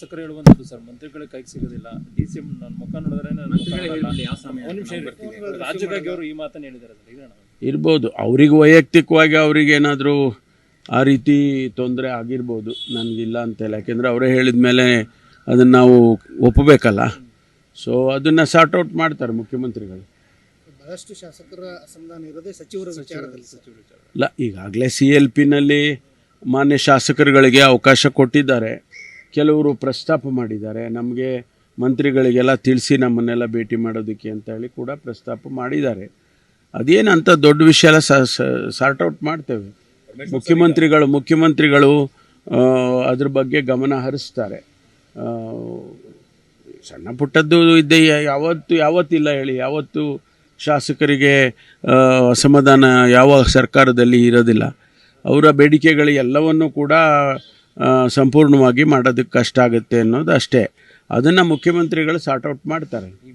ಶಾಸಕರು ಹೇಳುವಂಥದ್ದು ಸರ್. ಮಂತ್ರಿಗಳ ಕೈಗೆ ಸಿಗೋದಿಲ್ಲ. ಡಿ ಸಿ ಎಂ ನನ್ನ ಮುಖ ನೋಡಿದ್ರೆ. ರಾಜ್ಯಕ್ಕಾಗಿ ಅವರು ಈ ಮಾತನ್ನು ಹೇಳಿದ್ದಾರೆ ಸರ್. ಇರ್ಬೋದು. ಅವ್ರಿಗೆ ವೈಯಕ್ತಿಕವಾಗಿ ಅವ್ರಿಗೇನಾದರೂ ಆ ರೀತಿ ತೊಂದರೆ ಆಗಿರ್ಬೋದು. ನನಗಿಲ್ಲ ಅಂತೇಳಿ. ಯಾಕೆಂದರೆ ಅವರೇ ಹೇಳಿದ ಮೇಲೆ ಅದನ್ನು ನಾವು ಒಪ್ಪಬೇಕಲ್ಲ. ಸೊ ಅದನ್ನು ಸಾರ್ಟ್ ಔಟ್ ಮಾಡ್ತಾರೆ ಮುಖ್ಯಮಂತ್ರಿಗಳು. ಬಹಳಷ್ಟು ಶಾಸಕರ ಅಸಮಾಧಾನ ಇರೋದೇ ಸಚಿವರ ವಿಚಾರದಲ್ಲಿ ಸಚಿವರು ಇಲ್ಲ ಈಗಾಗಲೇ ಸಿ ಎಲ್ ಪಿನಲ್ಲಿ ಮಾನ್ಯ ಶಾಸಕರುಗಳಿಗೆ ಅವಕಾಶ ಕೊಟ್ಟಿದ್ದಾರೆ. ಕೆಲವರು ಪ್ರಸ್ತಾಪ ಮಾಡಿದ್ದಾರೆ. ನಮಗೆ ಮಂತ್ರಿಗಳಿಗೆಲ್ಲ ತಿಳಿಸಿ ನಮ್ಮನ್ನೆಲ್ಲ ಭೇಟಿ ಮಾಡೋದಕ್ಕೆ ಅಂತ ಹೇಳಿ ಕೂಡ ಪ್ರಸ್ತಾಪ ಮಾಡಿದ್ದಾರೆ. ಅದೇನಂತ ದೊಡ್ಡ ವಿಷಯ ಎಲ್ಲ ಸಾರ್ಟ್ ಔಟ್ ಮಾಡ್ತೇವೆ. ಮುಖ್ಯಮಂತ್ರಿಗಳು ಮುಖ್ಯಮಂತ್ರಿಗಳು ಅದ್ರ ಬಗ್ಗೆ ಗಮನ ಹರಿಸ್ತಾರೆ. ಸಣ್ಣ ಪುಟ್ಟದ್ದು ಇದ್ದೇ ಯಾವತ್ತು ಯಾವತ್ತಿಲ್ಲ ಹೇಳಿ. ಯಾವತ್ತು ಶಾಸಕರಿಗೆ ಅಸಮಾಧಾನ ಯಾವ ಸರ್ಕಾರದಲ್ಲಿ ಇರೋದಿಲ್ಲ. ಅವರ ಬೇಡಿಕೆಗಳು ಎಲ್ಲವನ್ನು ಕೂಡ ಸಂಪೂರ್ಣವಾಗಿ ಮಾಡೋದಕ್ಕೆ ಕಷ್ಟ ಆಗುತ್ತೆ ಅನ್ನೋದು ಅಷ್ಟೇ. ಅದನ್ನು ಮುಖ್ಯಮಂತ್ರಿಗಳು ಸಾರ್ಟ್ ಔಟ್ ಮಾಡ್ತಾರೆ.